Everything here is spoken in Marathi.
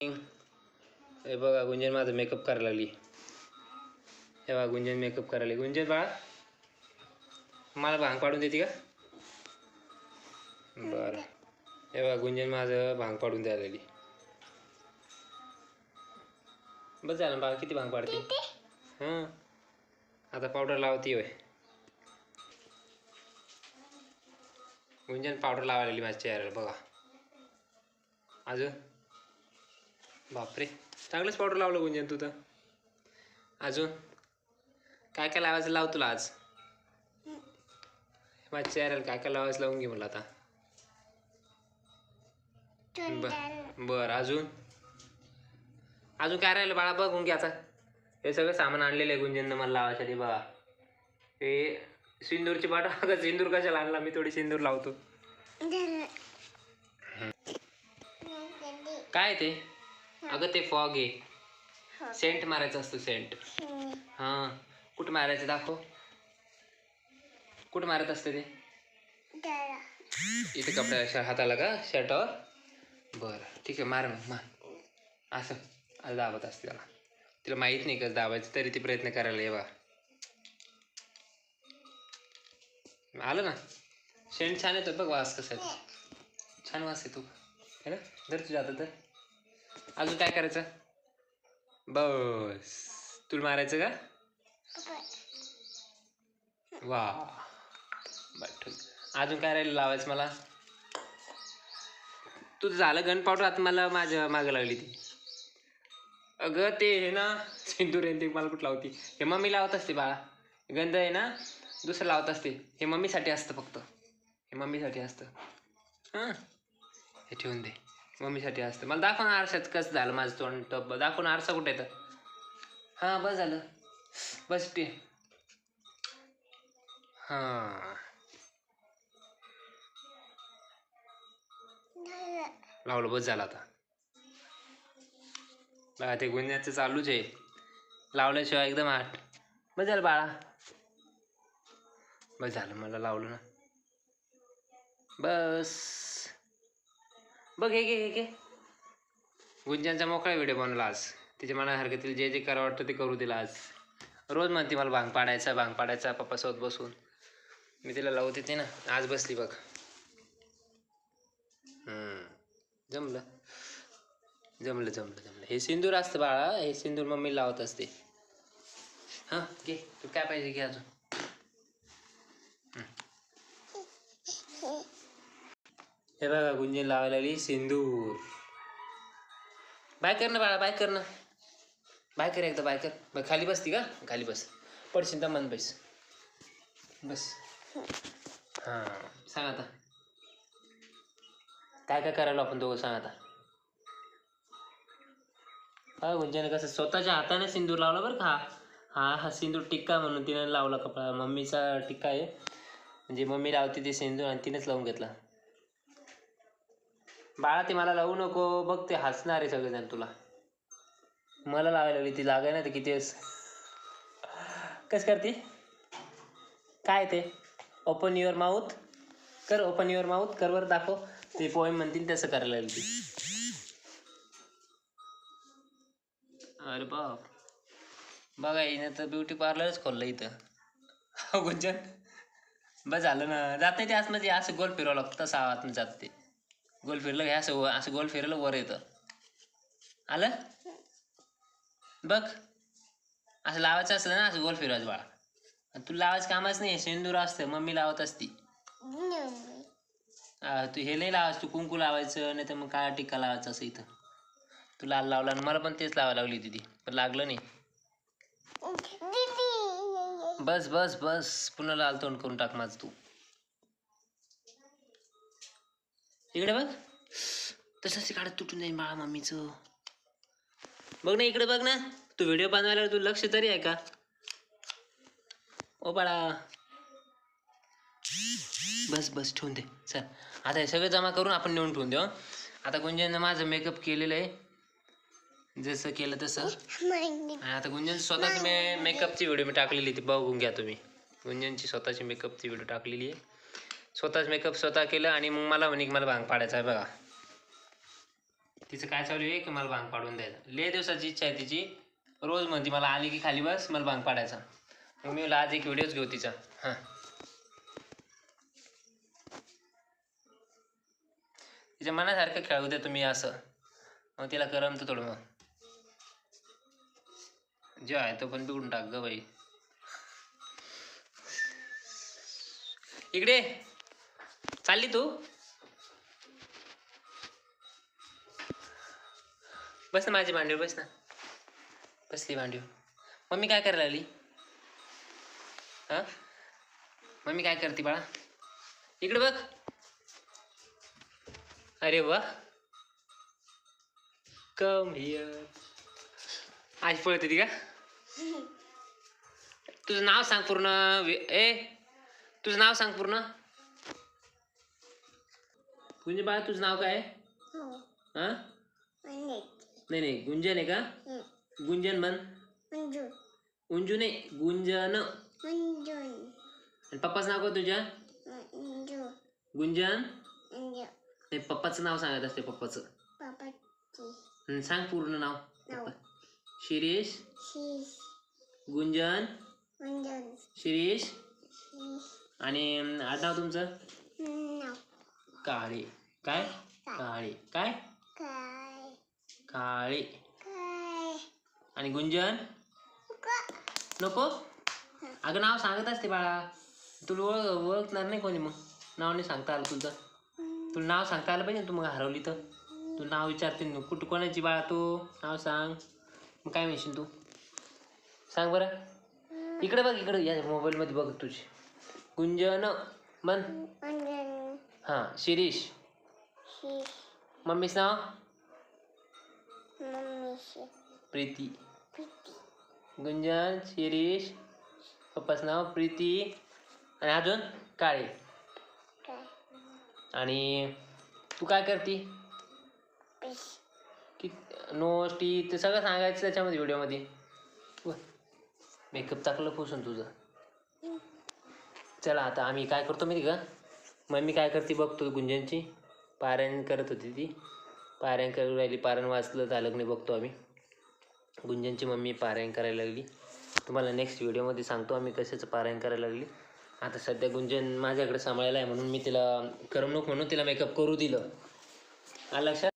हे बघा गुंजन माझं मेकअप करायला लागली. हे बघा गुंजन मेकअप करायला. गुंजन बाळा मला भांग पाडून देते का? बरं. हे बघा गुंजन माझं भांग पाडून द्यायला लागली. बस झालं बाळा किती भांग पाडते? हां. आता पावडर लावते होय. गुंजन पावडर लावायला लागली माझ्या चेहऱ्याला बघा. अजून? बापरे. चांगलंच पावडर लावलं गुंजन तू तर. अजून? काय काय लावायचं लाव तुला आज? माझ्या चेहऱ्याला काय काय लावायचं लावून घे मला आता. बर बर अजून? अजून काय राहिलं बाळा? बघून घे आता. हे सगळं सामान आणलेलं आहे गुंजननं मला लावायसाठी बघा. हे सिंदूरची बाट अगं सिंदूर कशाला आणला? मी थोडी सिंदूर लावतो. काय ते? अगं ते फॉग आहे. सेंट मारायचं असतं सेंट हां. कुठं मारायचं दाखव. कुठं मारत असते ते? इथे कपड्या हाताला का? शर्टावर? बरं. ठीक आहे मार मग मार. असं. असं दाबत असते त्याला. तिला माहीत नाही कसं दाबायचं तरी ती प्रयत्न करायला ये बा. आलं ना? शेंट छान येतो बघ वास कसा छान वास येतो. है ना? धर तुझ्या आता तर अजून काय करायचं? बस. तुला मारायचं का? वा. बर ठीक अजून काय राहिलं लावायचं मला? तुझं झालं गन पावडर आता मला माझ्या मागं लागली ती. अगं ते हे ना सिंदूर आहे ते मला कुठं लावती? हे मम्मी लावत असते बाळा. गंध आहे ना दुसरं लावत असते. हे मम्मीसाठी असतं फक्त. हे मम्मीसाठी असतं. हां? हे ठेवून दे. मम्मीसाठी असतं मला दाखव ना आरशात कसं झालं माझं तोंड टप दाखव ना आरसा कुठे येतं हां बस झालं बस ते हां लावलं बस झालं आता बघा ते गुन्ह्याचं चालूच आहे लावल्याशिवाय एकदम आठ बस झालं बाळा बस झालं मला लावलं ना बस बघ हे घे हे घे. गुंजांचा मोकळा व्हिडिओ बनवला आज. तिच्या मना हरकतील जे जे करा वाटतं ते करू दिलं आज. रोज म्हणते मला भांग पाडायचा भांग पाडायचा पप्पासोबत बसून. मी तिला लावू देते ना. आज बसली बघ. जमलं. जमलं जमलं जमलं. हे सिंदूर असतं बाळा. हे सिंदूर मम्मी लावत असते. हां घे. तू काय पाहिजे घे अजून. हे बघा गुंजन लावायला लागली सिंदूर. बाय कर ना बाळा बाय कर ना. बाय कर एकदा बाय कर. मग खाली बसती का? खाली बस. पडशील तर मन बस. बस. हां सांग आता. काय काय करायला आपण दोघं सांग आता. हा गुंजन कसं स्वतःच्या हाताने सिंदूर लावला बरं का? हा हा सिंदूर टिक्का म्हणून तिने लावला कपडा. मम्मीचा टिक्का आहे. म्हणजे मम्मी लावते ते सिंदूर आणि तिनेच लावून घेतला. बाळा ते मला लावू नको बघ ते हसणार आहे सगळेजण तुला. मला लावायला लागली ती लागाय ना ते किती वेळेस. कसं करते? काय ते? ओपन युअर माउथ कर ओपन युअर माउथ कर बरं दाखव. ते पोएम म्हणतील तसं करायला लागली ती. अरे बाप. बघा हिनं तर ब्युटी पार्लरच खोललं इथं. हो गुंजन. बस झालं ना. जात नाही ते आतमध्ये असं गोल फिरवावं लागतं तसा आतमध्ये जात ते. गोल फिरलं की? असं असं गोल फिरलं वर येतं. आलं? बघ. असं लावायचं असलं ना असं गोल फिरवायचं बाळा. आणि तू लावायचं कामच नाही शेंदूर असतं मम्मी लावत असती. तू हे नाही लावायचं तू कुंकू लावायचं नाही तर मग काळा टिक्का लावायचा असं इथं. तू लाल लावला आणि मला पण तेच लावायला लागली ती पण लागलं नाही. बस बस बस. पुन्हा लाल तोंड करून टाक माझं तू. इकडे बघ. तसंच काढत तुटून जाईल बाळा मम्मीचं. बघ ना इकडे बघ ना. तू व्हिडिओ बनवायला तू लक्ष तरी आहे का? ओ बाळा. बस बस ठेवून दे. चल. आता हे सगळं जमा करून आपण नेऊन ठेवून देऊ आता गुंजननं माझं मेकअप केलेलं आहे. जसं केलं तसं. आता गुंजन स्वतःच मे मेकअपची व्हिडिओ मी टाकलेली ती बघून घ्या तुम्ही. गुंजनची स्वतःची मेकअपची व्हिडिओ टाकलेली आहे. स्वतःच मेकअप स्वतः केलं आणि मग मला म्हणे की मला भांग पाडायचा आहे बघा. तिचं काय चालू आहे? की मला भांग पाडून द्यायचं. लय दिवसाची इच्छा आहे तिची. रोज म्हणते मला आली की खाली बस मला भांग पाडायचा. मग मी आज एक व्हिडिओच घेऊ तिचा. हां. तिच्या मनासारखं खेळू दे तुम्ही असं. मग तिला करमतं थोडं मग. जे आहे तो पण बिघडून टाक ग बाई. इकडे चालली तू. बस ना माझी मांडीवर बस ना. बसली मांडीवर मम्मी काय करायला लागली? हा? मम्मी काय करते बाळा? इकडे बघ. अरे वा. कम हिअर आज पळते ती का? तुझं नाव सांग पूर्ण. ए तुझं नाव सांग पूर्ण. गुंजन बाळा तुझं नाव काय? हा. नाही नाही गुंजन आहे का? गुंजन म्हण. उंजू नाही गुंजन. आणि पप्पाचं नाव काय तुझ्या? गुंजन. नाही पप्पाचं नाव सांगत असते पप्पाचं. सांग पूर्ण नाव. शिरीष. गुंजन. शिरीष. आणि आडनाव तुमचं? काळे. काय? काळे. काय? काळे. आणि गुंजन? नको. अगं नाव सांगत असते बाळा. तुला ओळख ओळखणार नाही कोणी मग. नाव नाही सांगता आलं तुझं. तुला नाव सांगता आलं पाहिजे तू मग हरवली तर. तू नाव विचारते कुठं कोणाची बाळा तू? नाव सांग. मग काय म्हणशील तू? सांग बरं. इकडे बघ इकडे. या मोबाईलमध्ये बघ तुझी. गुंजन मन हां शिरीष. मम्मीचं नाव प्रीती. गुंजन शिरीष. पप्पाचं नाव प्रीती. आणि अजून? काळे. आणि तू काय करते? की नोट टी ते सगळं सांगायचं त्याच्यामध्ये व्हिडिओमध्ये. मेकअप टाकलं पुसून तुझं. चला आता आम्ही काय करतो माहिती का? मम्मी काय करते बघतो गुंजनची? पारायण करत होती ती. पारायण करू राहिली. पारायण वाचलं झालं की बघतो आम्ही. गुंजनची मम्मी पारायण करायला लागली. तुम्हाला नेक्स्ट व्हिडिओमध्ये सांगतो आम्ही कशाचं पारायण करायला लागली. आता सध्या गुंजन माझ्याकडे सांभाळायला आहे म्हणून मी तिला करमणूक म्हणून तिला मेकअप करू दिलं. आलं लक्षात?